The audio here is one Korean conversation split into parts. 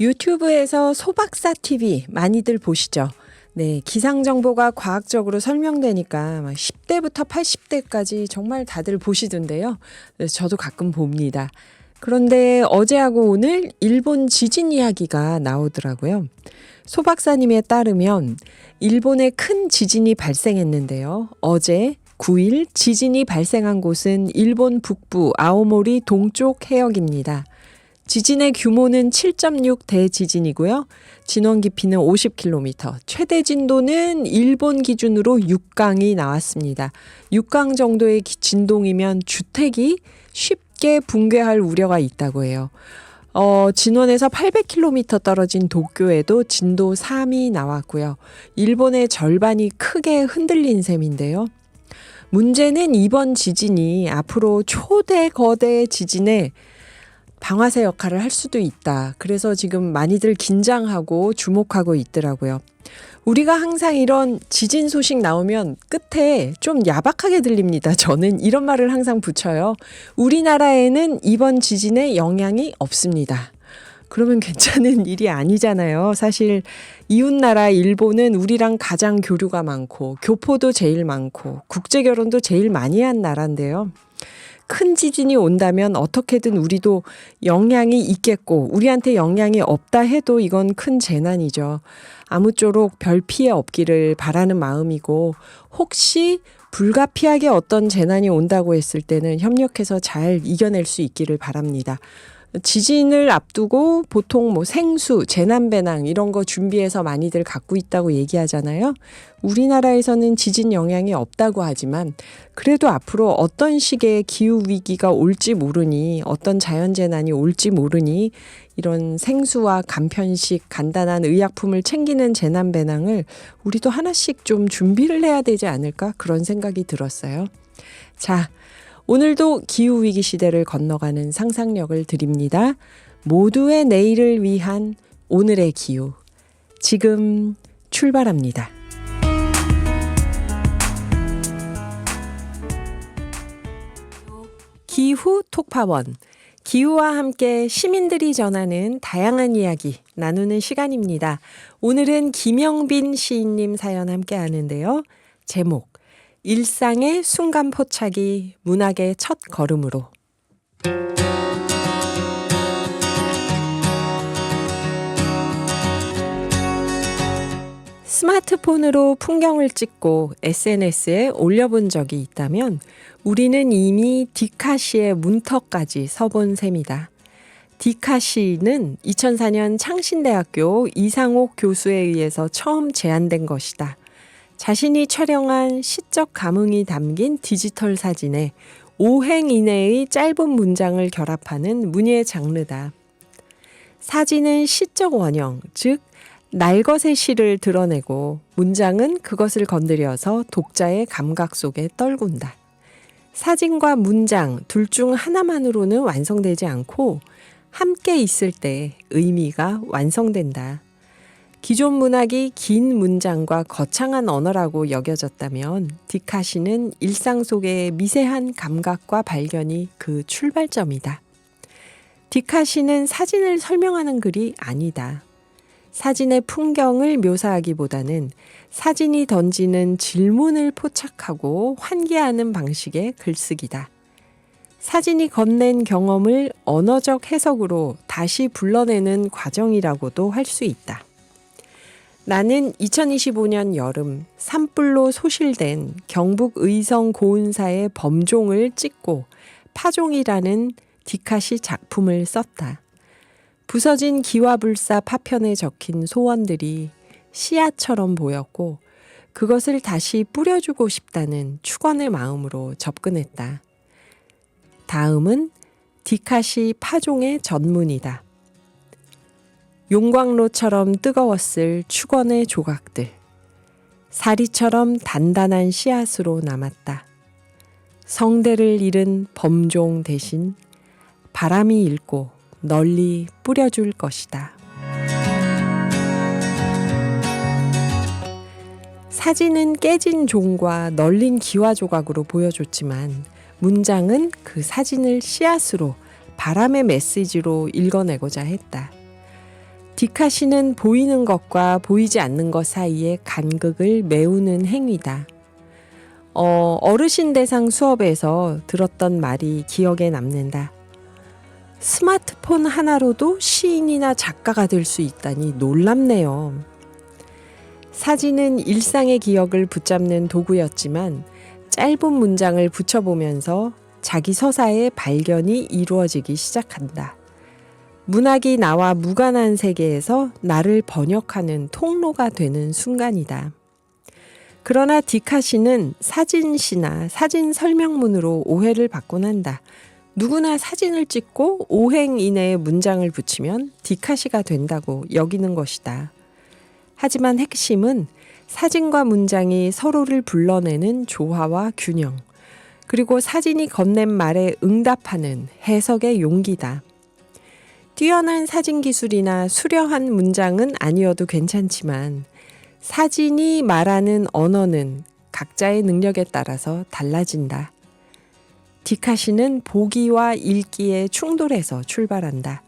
유튜브에서 소박사 TV 많이들 보시죠? 네, 기상 정보가 과학적으로 설명되니까 막 10대부터 80대까지 정말 다들 보시던데요. 네, 저도 가끔 봅니다. 그런데 어제하고 오늘 일본 지진 이야기가 나오더라고요. 소 박사님에 따르면 일본에 큰 지진이 발생했는데요. 어제 9일 지진이 발생한 곳은 일본 북부 아오모리 동쪽 해역입니다. 지진의 규모는 7.6 대지진이고요. 진원 깊이는 50km, 최대 진도는 일본 기준으로 6강이 나왔습니다. 6강 정도의 기- 진동이면 주택이 쉽게 붕괴할 우려가 있다고 해요. 어, 진원에서 800km 떨어진 도쿄에도 진도 3이 나왔고요. 일본의 절반이 크게 흔들린 셈인데요. 문제는 이번 지진이 앞으로 초대 거대 지진에 방아쇠 역할을 할 수도 있다. 그래서 지금 많이들 긴장하고 주목하고 있더라고요. 우리가 항상 이런 지진 소식 나오면 끝에 좀 야박하게 들립니다. 저는 이런 말을 항상 붙여요. 우리나라에는 이번 지진에 영향이 없습니다. 그러면 괜찮은 일이 아니잖아요. 사실 이웃나라 일본은 우리랑 가장 교류가 많고 교포도 제일 많고 국제 결혼도 제일 많이 한 나라인데요. 큰 지진이 온다면 어떻게든 우리도 영향이 있겠고 우리한테 영향이 없다 해도 이건 큰 재난이죠. 아무쪼록 별 피해 없기를 바라는 마음이고 혹시 불가피하게 어떤 재난이 온다고 했을 때는 협력해서 잘 이겨낼 수 있기를 바랍니다. 지진을 앞두고 보통 뭐 생수, 재난 배낭 이런 거 준비해서 많이들 갖고 있다고 얘기하잖아요. 우리나라에서는 지진 영향이 없다고 하지만 그래도 앞으로 어떤 식의 기후 위기가 올지 모르니 어떤 자연 재난이 올지 모르니 이런 생수와 간편식 간단한 의약품을 챙기는 재난 배낭을 우리도 하나씩 좀 준비를 해야 되지 않을까 그런 생각이 들었어요. 자, 오늘도 기후 위기 시대를 건너가는 상상력을 드립니다. 모두의 내일을 위한 오늘의 기후. 지금 출발합니다. 기후 톡파원. 기후와 함께 시민들이 전하는 다양한 이야기 나누는 시간입니다. 오늘은 김영빈 시인님 사연 함께 하는데요. 제목 일상의 순간 포착이 문학의 첫 걸음으로. 스마트폰으로 풍경을 찍고 SNS에 올려본 적이 있다면 우리는 이미 디카시의 문턱까지 서본 셈이다. 디카시는 2004년 창신대학교 이상옥 교수에 의해서 처음 제안된 것이다. 자신이 촬영한 시적 감흥이 담긴 디지털 사진에 5행 이내의 짧은 문장을 결합하는 문예 장르다. 사진은 시적 원형, 즉 날것의 시를 드러내고 문장은 그것을 건드려서 독자의 감각 속에 떨군다. 사진과 문장 둘 중 하나만으로는 완성되지 않고 함께 있을 때 의미가 완성된다. 기존 문학이 긴 문장과 거창한 언어라고 여겨졌다면 디카시는 일상 속의 미세한 감각과 발견이 그 출발점이다. 디카시는 사진을 설명하는 글이 아니다. 사진의 풍경을 묘사하기보다는 사진이 던지는 질문을 포착하고 환기하는 방식의 글쓰기다. 사진이 건넨 경험을 언어적 해석으로 다시 불러내는 과정이라고도 할 수 있다. 나는 2025년 여름 산불로 소실된 경북 의성 고은사의 범종을 찍고 파종이라는 디카시 작품을 썼다. 부서진 기와불사 파편에 적힌 소원들이 씨앗처럼 보였고 그것을 다시 뿌려주고 싶다는 축원의 마음으로 접근했다. 다음은 디카시 파종의 전문이다. 용광로처럼 뜨거웠을 축원의 조각들. 사리처럼 단단한 씨앗으로 남았다. 성대를 잃은 범종 대신 바람이 잃고 널리 뿌려줄 것이다. 사진은 깨진 종과 널린 기와 조각으로 보여줬지만 문장은 그 사진을 씨앗으로 바람의 메시지로 읽어내고자 했다. 디카시는 보이는 것과 보이지 않는 것 사이의 간극을 메우는 행위다. 어, 어르신 대상 수업에서 들었던 말이 기억에 남는다. 스마트폰 하나로도 시인이나 작가가 될 수 있다니 놀랍네요. 사진은 일상의 기억을 붙잡는 도구였지만 짧은 문장을 붙여보면서 자기 서사의 발견이 이루어지기 시작한다. 문학이 나와 무관한 세계에서 나를 번역하는 통로가 되는 순간이다. 그러나 디카시는 사진시나 사진 설명문으로 오해를 받곤 한다. 누구나 사진을 찍고 오행 이내에 문장을 붙이면 디카시가 된다고 여기는 것이다. 하지만 핵심은 사진과 문장이 서로를 불러내는 조화와 균형, 그리고 사진이 건넨 말에 응답하는 해석의 용기다. 뛰어난 사진 기술이나 수려한 문장은 아니어도 괜찮지만 사진이 말하는 언어는 각자의 능력에 따라서 달라진다. 디카시는 보기와 읽기의 충돌에서 출발한다.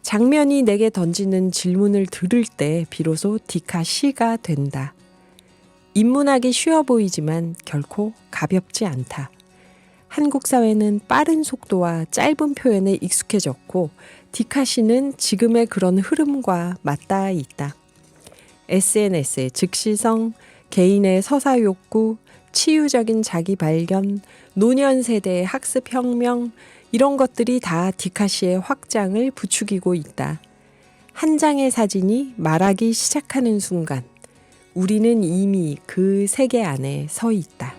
장면이 내게 던지는 질문을 들을 때 비로소 디카시가 된다. 인문학이 쉬워 보이지만 결코 가볍지 않다. 한국 사회는 빠른 속도와 짧은 표현에 익숙해졌고 디카시는 지금의 그런 흐름과 맞닿아 있다. SNS의 즉시성, 개인의 서사 욕구, 치유적인 자기 발견, 노년 세대의 학습 혁명, 이런 것들이 다 디카시의 확장을 부추기고 있다. 한 장의 사진이 말하기 시작하는 순간, 우리는 이미 그 세계 안에 서 있다.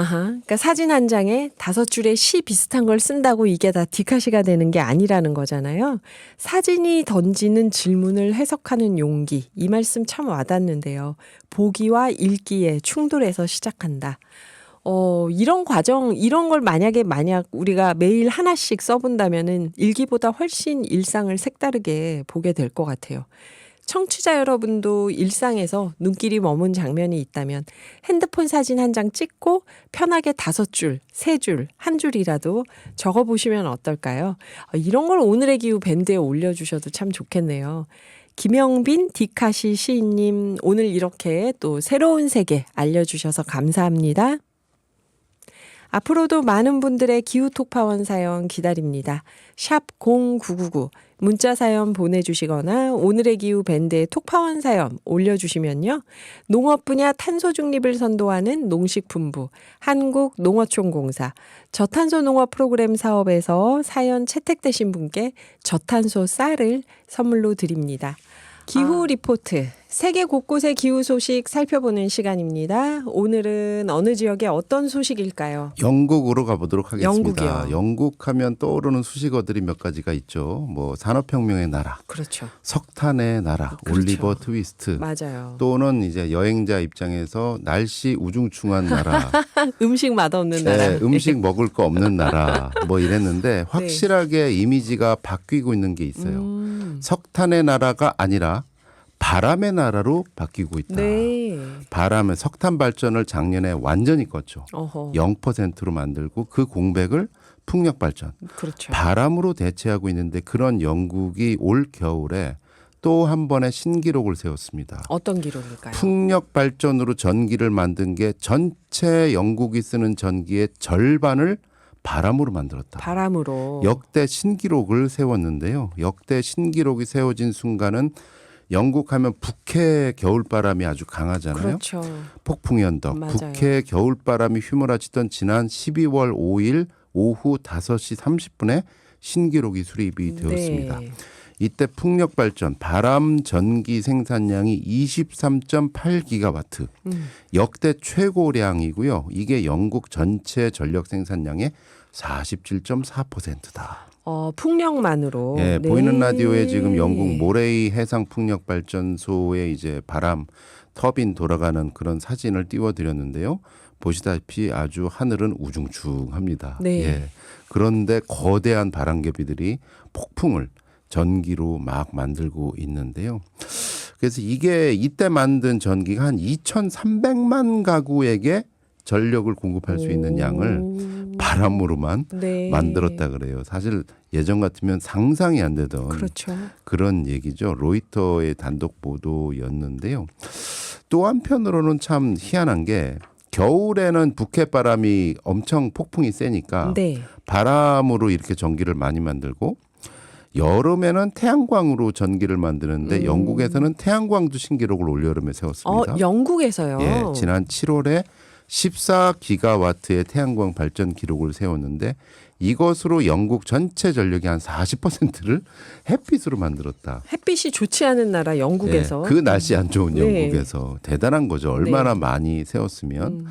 아하, 그러니까 사진 한 장에 다섯 줄의 시 비슷한 걸 쓴다고 이게 다 디카시가 되는 게 아니라는 거잖아요. 사진이 던지는 질문을 해석하는 용기, 이 말씀 참 와닿는데요. 보기와 읽기의 충돌에서 시작한다. 어, 이런 과정, 이런 걸 만약에 만약 우리가 매일 하나씩 써본다면은 일기보다 훨씬 일상을 색다르게 보게 될 것 같아요. 청취자 여러분도 일상에서 눈길이 머문 장면이 있다면 핸드폰 사진 한 장 찍고 편하게 다섯 줄, 세 줄, 한 줄이라도 적어 보시면 어떨까요? 어, 이런 걸 오늘의 기후 밴드에 올려주셔도 참 좋겠네요. 김영빈 디카시 시인님 오늘 이렇게 또 새로운 세계 알려주셔서 감사합니다. 앞으로도 많은 분들의 기후 톡파원 사연 기다립니다. 샵 0999 문자 사연 보내주시거나 오늘의 기후 밴드의 톡파원 사연 올려주시면요. 농업 분야 탄소 중립을 선도하는 농식품부 한국농어촌공사 저탄소 농업 프로그램 사업에서 사연 채택되신 분께 저탄소 쌀을 선물로 드립니다. 기후 아. 리포트 세계 곳곳의 기후 소식 살펴보는 시간입니다. 오늘은 어느 지역의 어떤 소식일까요? 영국으로 가보도록 하겠습니다. 영국이요. 영국 하면 떠오르는 수식어들이 몇 가지가 있죠. 뭐 산업혁명의 나라, 그렇죠. 석탄의 나라, 그렇죠. 올리버 트위스트. 맞아요. 또는 이제 여행자 입장에서 날씨 우중충한 나라, 음식 맛없는 나라. 네, 음식 먹을 거 없는 나라, 뭐 이랬는데 확실하게 이미지가 바뀌고 있는 게 있어요. 음, 석탄의 나라가 아니라 바람의 나라로 바뀌고 있다. 네. 바람의 석탄 발전을 작년에 완전히 껐죠. 어허. 0%로 만들고 그 공백을 풍력 발전, 그렇죠. 바람으로 대체하고 있는데 그런 영국이 올 겨울에 또 한 번의 신기록을 세웠습니다. 어떤 기록일까요? 풍력 발전으로 전기를 만든 게 전체 영국이 쓰는 전기의 절반을 바람으로 만들었다. 바람으로. 역대 신기록을 세웠는데요. 역대 신기록이 세워진 순간은 영국 하면 북해 겨울바람이 아주 강하잖아요. 그렇죠. 폭풍 연덕, 맞아요. 북해 겨울바람이 휘몰아치던 지난 12월 5일 오후 5시 30분에 신기록이 수립이 되었습니다. 네. 이때 풍력 발전, 바람 전기 생산량이 23.8기가와트, 음. 역대 최고량이고요. 이게 영국 전체 전력 생산량의 47.4%다. 어, 풍력만으로. 예, 네. 보이는 라디오에 지금 영국 모레이 해상 풍력 발전소의 이제 바람 터빈 돌아가는 그런 사진을 띄워드렸는데요. 보시다시피 아주 하늘은 우중충합니다. 네. 예. 그런데 거대한 바람개비들이 폭풍을 전기로 막 만들고 있는데요. 그래서 이게 이때 만든 전기가 한 2,300만 가구에게 전력을 공급할 수 있는 양을 오. 바람으로만 네. 만들었다 그래요. 사실 예전 같으면 상상이 안 되던 그렇죠. 그런 얘기죠. 로이터의 단독 보도였는데요. 또 한편으로는 참 희한한 게 겨울에는 북해 바람이 엄청 폭풍이 세니까 네. 바람으로 이렇게 전기를 많이 만들고 여름에는 태양광으로 전기를 만드는데 음. 영국에서는 태양광도 신기록을 올여름에 어, 세웠습니다. 영국에서요. 예, 지난 7월에 14기가와트의 태양광 발전 기록을 세웠는데 이것으로 영국 전체 전력의 한 40%를 햇빛으로 만들었다. 햇빛이 좋지 않은 나라 영국에서 예, 그 날씨 안 좋은 네. 영국에서 대단한 거죠. 얼마나 많이 세웠으면. 음.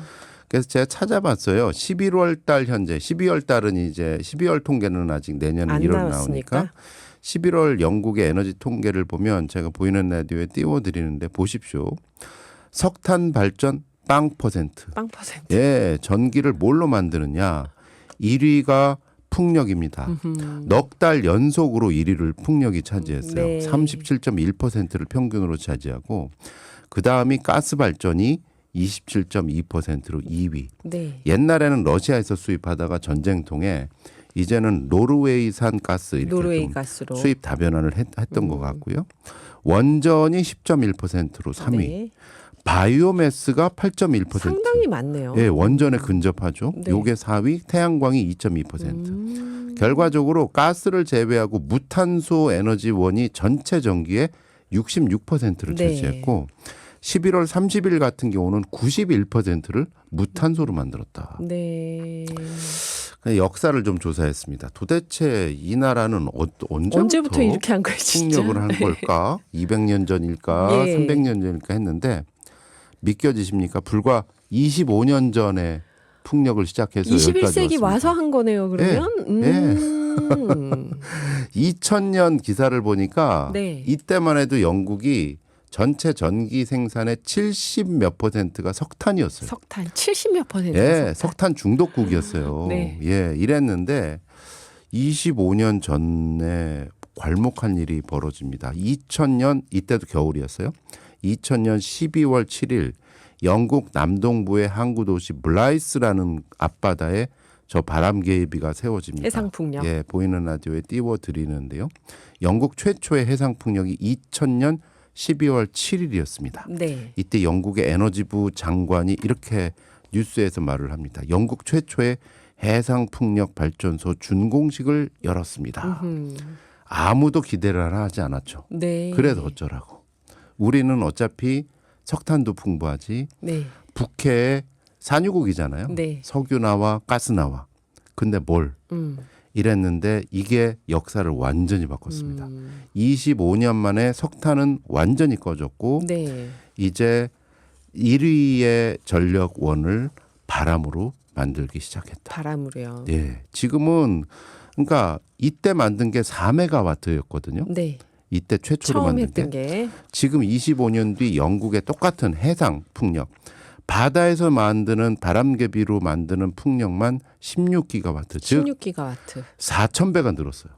그래서 제가 찾아봤어요. 11월 달 현재 12월 달은 이제 12월 통계는 아직 내년 안 1월 나왔으니까. 나오니까 11월 영국의 에너지 통계를 보면 제가 보이는 라디오에 띄워 드리는데 보십시오. 석탄 발전 빵 퍼센트. 빵 퍼센트. 예, 전기를 뭘로 만드느냐? 1위가 풍력입니다. 넉 달 연속으로 1위를 풍력이 차지했어요. 네. 37.1%를 평균으로 차지하고 그 다음이 가스 발전이 27.2%로 2위. 네. 옛날에는 러시아에서 수입하다가 전쟁 통에 이제는 노르웨이산 가스 이렇게 노르웨이 좀 가스로 수입 다변화를 했, 던것 같고요. 원전이 10.1%로 3위. 네. 바이오매스가 8.1%. 상당히 많네요. 예, 원전에 근접하죠. 네. 요게 4위, 태양광이 2.2%. 음. 결과적으로 가스를 제외하고 무탄소 에너지원이 전체 전기의 66%를 네. 차지했고 11월 30일 같은 경우는 91%를 무탄소로 만들었다. 네. 그냥 역사를 좀 조사했습니다. 도대체 이 나라는 어, 언제부터, 언제부터 이렇게 한 거예요, 진짜? 폭력을 한 걸까? 200년 전일까? 예. 300년 전일까 했는데 믿겨지십니까? 불과 25년 전에 폭력을 시작해서 여기까지 21세기 왔습니다. 와서 한 거네요, 그러면? 예. 음. 2000년 기사를 보니까 네. 이때만 해도 영국이 전체 전기 생산의 70 몇 퍼센트가 석탄이었어요. 석탄 70 몇 퍼센트. 예, 석탄 중독국이었어요. 네. 예, 이랬는데 25년 전에 괄목한 일이 벌어집니다. 2000년 이때도 겨울이었어요. 2000년 12월 7일 영국 남동부의 항구 도시 블라이스라는 앞바다에 저 바람 개비가 세워집니다. 해상 풍력. 예, 보이는 라디오에 띄워 드리는데요. 영국 최초의 해상 풍력이 2000년 12월 7일이었습니다. 네. 이때 영국의 에너지부 장관이 이렇게 뉴스에서 말을 합니다. 영국 최초의 해상 풍력 발전소 준공식을 열었습니다. 음. 아무도 기대를 하지 않았죠. 네. 그래서 어쩌라고. 우리는 어차피 석탄도 풍부하지 네. 북해에 산유국이잖아요. 네. 석유 나와 가스 나와. 근데 뭘 음. 이랬는데 이게 역사를 완전히 바꿨습니다. 음. 25년 만에 석탄은 완전히 꺼졌고 네. 이제 1위의 전력원을 바람으로 만들기 시작했다. 바람으로요. 예. 지금은 그러니까 이때 만든 게 4메가와트였거든요. 네. 이때 최초로 만든 게게 지금 25년 뒤 영국의 똑같은 해상 풍력 바다에서 만드는 바람개비로 만드는 풍력만 16기가와트 즉 16기가와트. 4,000배가 늘었어요.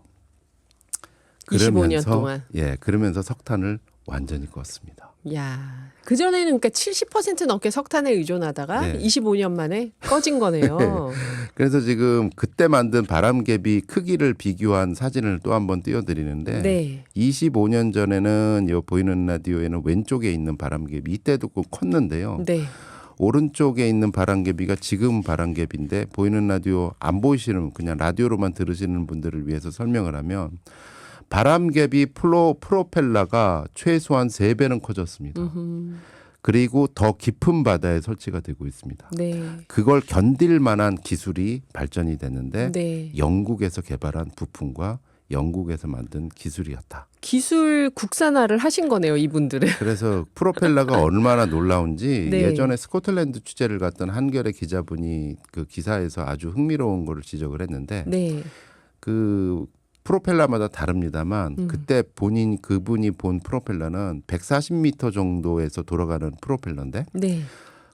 25년 동안. 예, 그러면서 석탄을 완전히 껐습니다. 야. 그 전에는 그러니까 70% 넘게 석탄에 의존하다가 네. 25년 만에 꺼진 거네요. 그래서 지금 그때 만든 바람개비 크기를 비교한 사진을 또 한번 띄워드리는데 네. 25년 전에는 요 보이는 라디오에는 왼쪽에 있는 바람개비 이때도 그 컸는데요. 네. 오른쪽에 있는 바람개비가 지금 바람개비인데 보이는 라디오 안 보이시는 그냥 라디오로만 들으시는 분들을 위해서 설명을 하면 바람개비 플로 프로펠러가 최소한 세배는 커졌습니다. 음흠. 그리고 더 깊은 바다에 설치가 되고 있습니다. 네. 그걸 견딜 만한 기술이 발전이 됐는데 네. 영국에서 개발한 부품과 영국에서 만든 기술이었다. 기술 국산화를 하신 거네요, 이분들은. 그래서 프로펠러가 얼마나 놀라운지 네. 예전에 스코틀랜드 취재를 갔던 한겨레 기자분이 그 기사에서 아주 흥미로운 거를 지적을 했는데 네. 그 프로펠러마다 다릅니다만 음. 그때 본인 그분이 본 프로펠러는 140m 정도에서 돌아가는 프로펠러인데 네.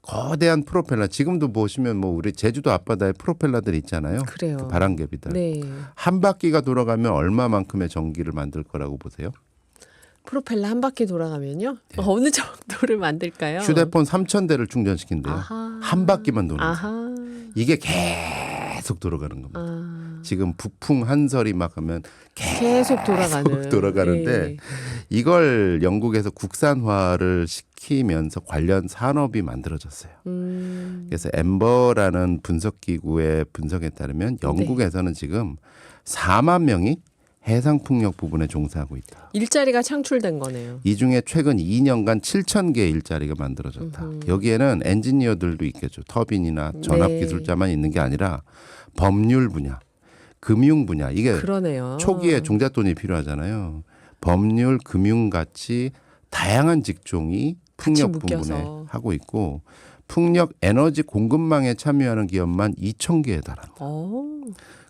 거대한 프로펠러 지금도 보시면 뭐 우리 제주도 앞바다에 프로펠러들 있잖아요. 그래요. 그 바람개비들 네. 한 바퀴가 돌아가면 얼마만큼의 전기를 만들 거라고 보세요? 프로펠러 한 바퀴 돌아가면요. 어느 정도를 만들까요? 네. 휴대폰 3,000대를 충전시킨대요. 아하. 한 바퀴만 도는. 아하. 이게 계속 돌아가는 겁니다. 아. 지금 북풍 한설이 막 하면 계속 돌아가는. 돌아가는데 예. 이걸 영국에서 국산화를 시키면서 관련 산업이 만들어졌어요. 음. 그래서 엠버라는 분석 기구의 분석에 따르면 네. 영국에서는 지금 4만 명이 해상 풍력 부분에 종사하고 있다. 일자리가 창출된 거네요. 이 중에 최근 2년간 7천 개의 일자리가 만들어졌다. 여기에는 엔지니어들도 있겠죠. 터빈이나 전압 네. 기술자만 있는 게 아니라 법률 분야, 금융 분야 이게 그러네요. 초기에 종잣돈이 필요하잖아요. 법률, 금융 같이 다양한 직종이 풍력. 부분에 하고 있고 풍력 에너지 공급망에 참여하는 기업만 2천 개에 달한다. 어.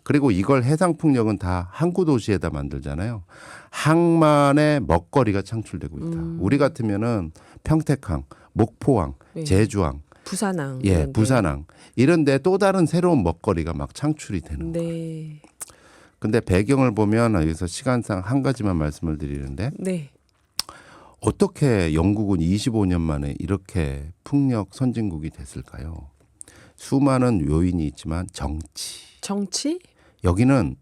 그리고 이걸 해상 풍력은 다 항구 도시에다 만들잖아요. 항만의 먹거리가 창출되고 있다. 음. 우리 같으면은 평택항, 목포항, 예. 제주항, 부산항. 예, 이런데. 부산항 이런데 또 다른 새로운 먹거리가 막 창출이 되는 거예요. 네. 근데 배경을 보면 여기서 시간상 한 가지만 말씀을 드리는데 네. 어떻게 영국은 25년 만에 이렇게 풍력 선진국이 됐을까요? 수많은 요인이 있지만 정치. 정치? 여기는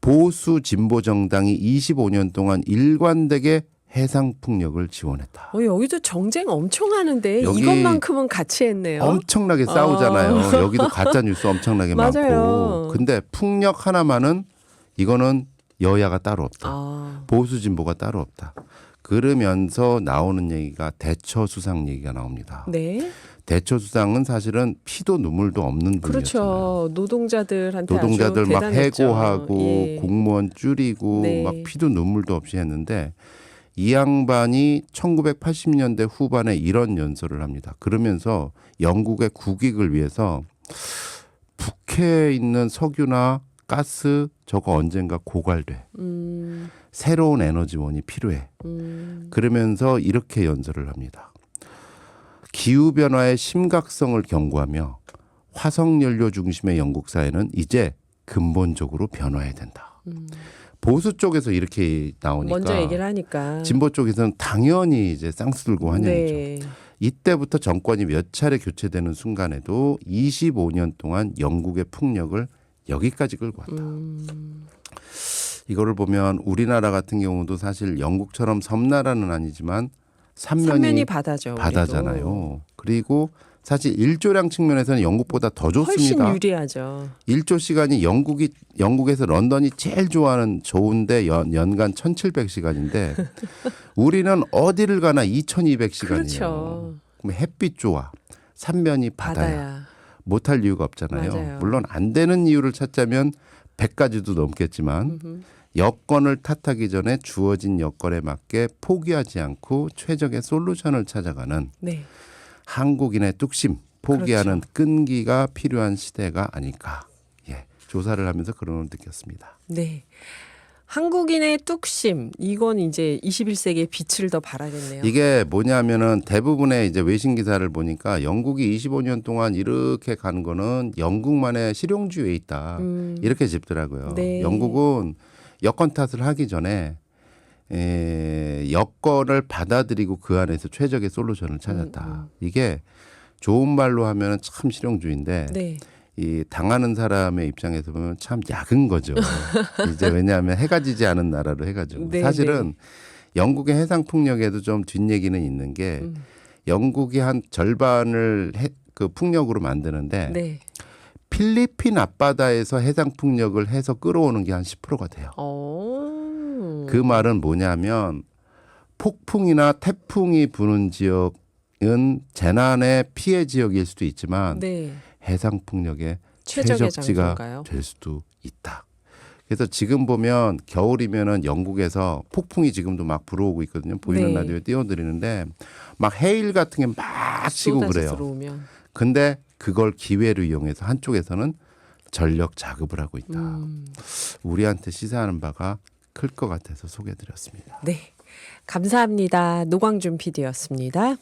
보수 진보 정당이 25년 동안 일관되게 해상 풍력을 지원했다. 어, 여기도 정쟁 엄청 하는데 여기 이것만큼은 같이 했네요. 엄청나게 싸우잖아요. 여기도 가짜 뉴스 엄청나게 어. 많고. 근데 풍력 하나만은 이거는 여야가 따로 없다. 아. 보수 진보가 따로 없다. 그러면서 나오는 얘기가 대처 수상 얘기가 나옵니다. 네. 대처 수상은 사실은 피도 눈물도 없는 분이었잖아요. 그렇죠. 노동자들한테 노동자들 막 대단했죠. 해고하고 예. 공무원 줄이고 네. 막 피도 눈물도 없이 했는데 이 양반이 1980년대 후반에 이런 연설을 합니다. 그러면서 영국의 국익을 위해서 북해에 있는 석유나 가스 저거 언젠가 고갈돼. 음, 새로운 에너지원이 필요해. 음, 그러면서 이렇게 연설을 합니다. 기후 변화의 심각성을 경고하며 화석 연료 중심의 영국 사회는 이제 근본적으로 변화해야 된다. 음. 보수 쪽에서 이렇게 나오니까 먼저 얘기를 하니까. 진보 쪽에서는 당연히 이제 쌍수 들고 환영이죠. 네. 이때부터 정권이 몇 차례 교체되는 순간에도 25년 동안 영국의 풍력을 여기까지 끌고 왔다. 음, 이거를 보면 우리나라 같은 경우도 사실 영국처럼 섬나라는 아니지만 삼면이 삼면이 바다죠. 우리도. 바다잖아요. 그리고 사실 일조량 측면에서는 영국보다 더 훨씬 좋습니다. 유리하죠. 일조 시간이 영국이 영국에서 런던이 제일 좋아하는 좋은데 연, 연간 1,700시간인데 우리는 어디를 가나 2,200시간이에요. 그렇죠. 그럼 햇빛 좋아. 삼면이 바다야. 바다야. 못할 이유가 없잖아요. 맞아요. 물론 안 되는 이유를 찾자면 100가지도 넘겠지만 음흠. 여건을 탓하기 전에 주어진 여건에 맞게 포기하지 않고 최적의 솔루션을 찾아가는 네. 한국인의 뚝심, 포기하는 그렇죠. 끈기가 필요한 시대가 아닐까. 예, 조사를 하면서 그런 걸 느꼈습니다. 네. 한국인의 뚝심 이건 이제 21세기의 빛을 더 발하겠네요. 이게 뭐냐면은 대부분의 이제 외신 기사를 보니까 영국이 25년 동안 이렇게 가는 거는 영국만의 실용주의에 있다. 음, 이렇게 짚더라고요. 네. 영국은 여건 탓을 하기 전에 에, 여건을 받아들이고 그 안에서 최적의 솔루션을 찾았다. 음, 음. 이게 좋은 말로 하면 참 실용주의인데 네. 이 당하는 사람의 입장에서 보면 참 약은 거죠. 이제 왜냐하면 해가 지지 않은 나라로 해가지고 네, 사실은 영국의 해상 풍력에도 좀 뒷얘기는 있는 게 음. 영국이 한 절반을 해, 그 풍력으로 만드는데 네. 필리핀 앞바다에서 해상 풍력을 해서 끌어오는 게 한 10%가 돼요. 어. 그 말은 뭐냐면 폭풍이나 태풍이 부는 지역은 재난의 피해 지역일 수도 있지만 네. 해상 풍력의 최적지가? 될 수도 있다. 그래서 지금 보면 겨울이면은 영국에서 폭풍이 지금도 막 불어오고 있거든요. 보이는 네. 라디오에 띄워드리는데 막 해일 같은 게 막 치고 그래요. 들어오면. 근데 그걸 기회로 이용해서 한쪽에서는 전력 자급을 하고 있다. 음. 우리한테 시사하는 바가 클 것 같아서 소개해드렸습니다. 네. 감사합니다. 노광준 PD였습니다.